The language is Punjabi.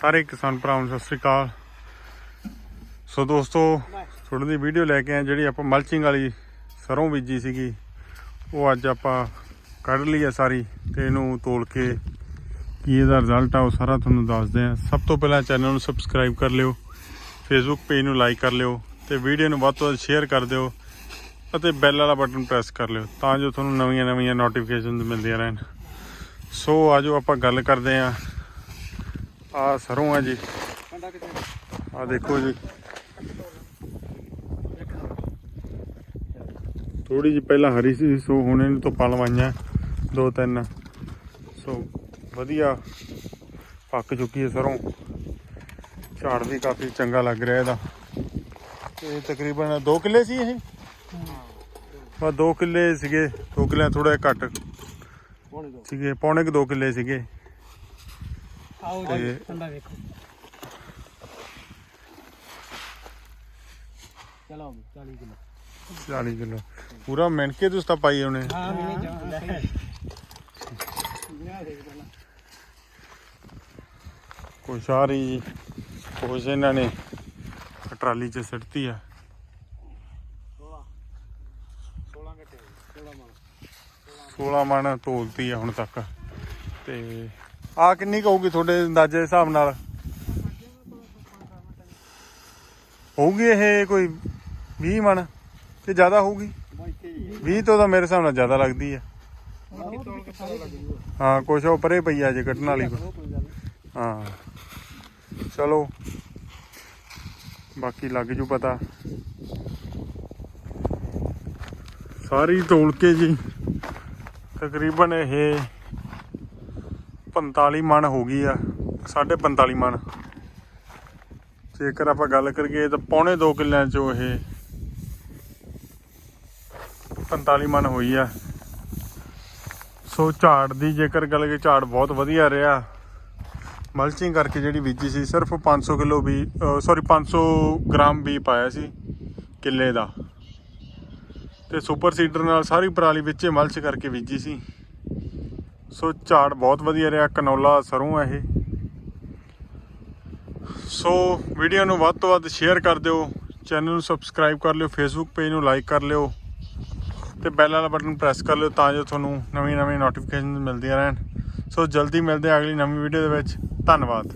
ਸਾਰੇ ਕਿਸਾਨ ਭਰਾਵਾਂ ਨੂੰ ਸਤਿ ਸ੍ਰੀ ਅਕਾਲ। ਸੋ ਦੋਸਤੋ, ਤੁਹਾਡੇ ਦੀ ਵੀਡੀਓ ਲੈ ਕੇ ਆਏ ਜਿਹੜੀ ਆਪਾਂ ਮਲਚਿੰਗ ਵਾਲੀ ਸਰੋਂ ਬੀਜੀ ਸੀਗੀ, ਉਹ ਅੱਜ ਆਪਾਂ ਕੱਢ ਲਈ ਆ ਸਾਰੀ ਤੇ ਇਹਨੂੰ ਤੋਲ ਕੇ ਕੀ ਇਹਦਾ ਰਿਜ਼ਲਟ ਆ, ਉਹ ਸਾਰਾ ਤੁਹਾਨੂੰ ਦੱਸਦੇ ਆ ਸਭ ਤੋਂ ਪਹਿਲਾਂ ਚੈਨਲ ਨੂੰ ਸਬਸਕ੍ਰਾਈਬ ਕਰ ਲਿਓ ਫੇਸਬੁੱਕ ਪੇਜ ਨੂੰ ਲਾਈਕ ਕਰ ਲਿਓ ਤੇ ਵੀਡੀਓ ਨੂੰ ਵੱਧ ਤੋਂ ਵੱਧ ਸ਼ੇਅਰ ਕਰ ਦਿਓ ਅਤੇ ਬੈਲ ਵਾਲਾ ਬਟਨ ਪ੍ਰੈਸ ਕਰ ਲਿਓ ਤਾਂ ਜੋ ਤੁਹਾਨੂੰ ਨਵੀਆਂ ਨਵੀਆਂ ਨੋਟੀਫਿਕੇਸ਼ਨ ਮਿਲਦੀਆਂ ਰਹਿਣ। ਸੋ ਆਜੋ ਆਪਾਂ ਗੱਲ ਕਰਦੇ ਆਂ ਆ ਸਰੋਂ ਆ ਜੀ। ਆ? ਦੇਖੋ ਜੀ। ਥੋੜੀ ਜਿਹੀ ਪਹਿਲਾਂ ਹਰੀ ਸੀ ਸੋ ਹੁਣ ਇਹਨੂੰ ਧੁੱਪਾਂ ਲਵਾਈਆਂ ਦੋ ਤਿੰਨ। ਸੋ ਵਧੀਆ ਪੱਕ ਚੁੱਕੀ ਹੈ ਸਰੋਂ। ਝਾੜ ਵੀ ਕਾਫੀ ਚੰਗਾ ਲੱਗ ਰਿਹਾ ਇਹਦਾ। ਤੇ ਤਕਰੀਬਨ 2 ਕਿੱਲੇ ਸੀ ਇਹ? ਬਸ 2 ਕਿੱਲੇ ਸੀਗੇ 2 ਕਿੱਲੇ ਥੋੜਾ ਘੱਟ ਸੀਗੇ ਪੌਣੇ ਕੁ 2 ਕਿੱਲੇ ਸੀਗੇ। ਆਓ ਤੇ- ਜੀ ਠੰਡਾ ਵੇਖੋ ਚਲੋ 40 ਕਿਲੋ 40 ਕਿਲੋ ਪੂਰਾ ਮਿਣ ਕੇ ਤੁਸੀਂ ਤਾਂ ਪਾਈ ਉਹਨੇ ਹਾਂ ਮੈਂ ਜੀ ਕੁਛ ਇਹਨਾਂ ਨੇ ਟਰਾਲੀ 'ਚ ਸਿੱਟਤੀ ਆ 16 ਘੱਟੇ 16 ਮਣ 16 ਮਣ ਤੋਲਤੀ ਆ ਹੁਣ ਤੱਕ ਤੇ ਆ ਕਿੰਨੀ ਕੁ ਹੋਊਗੀ ਤੁਹਾਡੇ ਅੰਦਾਜ਼ੇ ਦੇ ਹਿਸਾਬ ਨਾਲ? ਹੋਊਗੀ ਇਹ ਕੋਈ 20 ਮਣ ਕਿ ਜ਼ਿਆਦਾ ਹੋਊਗੀ? 20 ਤੋਂ ਤਾਂ ਮੇਰੇ ਹਿਸਾਬ ਨਾਲ ਜ਼ਿਆਦਾ ਲੱਗਦੀ ਆ। ਹਾਂ, ਕੁਛ ਉਹ ਪਈ ਆ ਜੇ ਕੱਢਣ ਵਾਲੀ ਹਾਂ। ਚਲੋ। ਬਾਕੀ ਲੱਗ ਜੂ ਪਤਾ। ਸਾਰੀ ਤੋਲ ਕੇ ਜੀ। ਤਕਰੀਬਨ ਇਹ 45 ਮਣ ਹੋ ਗਈ ਆ 45 ਮਣ। ਜੇਕਰ ਆਪਾਂ ਗੱਲ ਕਰੀਏ ਤਾਂ ਪੌਣੇ 2 ਕਿੱਲਿਆਂ ਚੋਂ ਇਹ 45 ਮਣ ਹੋਈ ਆ। ਸੋ ਝਾੜ ਦੀ ਜੇਕਰ ਗੱਲ ਕਰੀਏ, ਝਾੜ ਬਹੁਤ ਵਧੀਆ ਰਿਹਾ। ਮਲਚਿੰਗ ਕਰਕੇ ਜਿਹੜੀ ਬੀਜੀ ਸੀ, ਸਿਰਫ 500 ਕਿਲੋ ਵੀ ਸੌਰੀ 500 ਗ੍ਰਾਮ ਵੀ ਪਾਇਆ ਸੀ ਕਿੱਲੇ ਦਾ। ਤੇ ਸੁਪਰ ਸੀਡਰ ਨਾਲ ਸਾਰੀ ਪਰਾਲੀ ਵਿੱਚੇ ਮਲਚ ਕਰਕੇ ਬੀਜੀ ਸੀ। ਸੋ ਝਾੜ ਬਹੁਤ ਵਧੀਆ ਰਿਹਾ, ਕਨੌਲਾ ਸਰੋਂ ਇਹ। ਸੋ ਵੀਡੀਓ ਨੂੰ ਵੱਧ ਤੋਂ ਵੱਧ ਸ਼ੇਅਰ ਕਰ ਦਿਓ ਚੈਨਲ ਨੂੰ ਸਬਸਕ੍ਰਾਈਬ ਕਰ ਲਿਓ ਫੇਸਬੁੱਕ ਪੇਜ ਨੂੰ ਲਾਈਕ ਕਰ ਲਿਓ ਤੇ ਬੈਲ ਵਾਲਾ ਬਟਨ ਪ੍ਰੈਸ ਕਰ ਲਿਓ ਤਾਂ ਜੋ ਤੁਹਾਨੂੰ ਨਵੀਂ ਨਵੀਂ ਨੋਟੀਫਿਕੇਸ਼ਨ ਮਿਲਦੀਆਂ ਰਹਿਣ। ਸੋ ਜਲਦੀ ਮਿਲਦੇ ਹਾਂ ਅਗਲੀ ਨਵੀਂ ਵੀਡੀਓ ਦੇ ਵਿੱਚ। ਧੰਨਵਾਦ।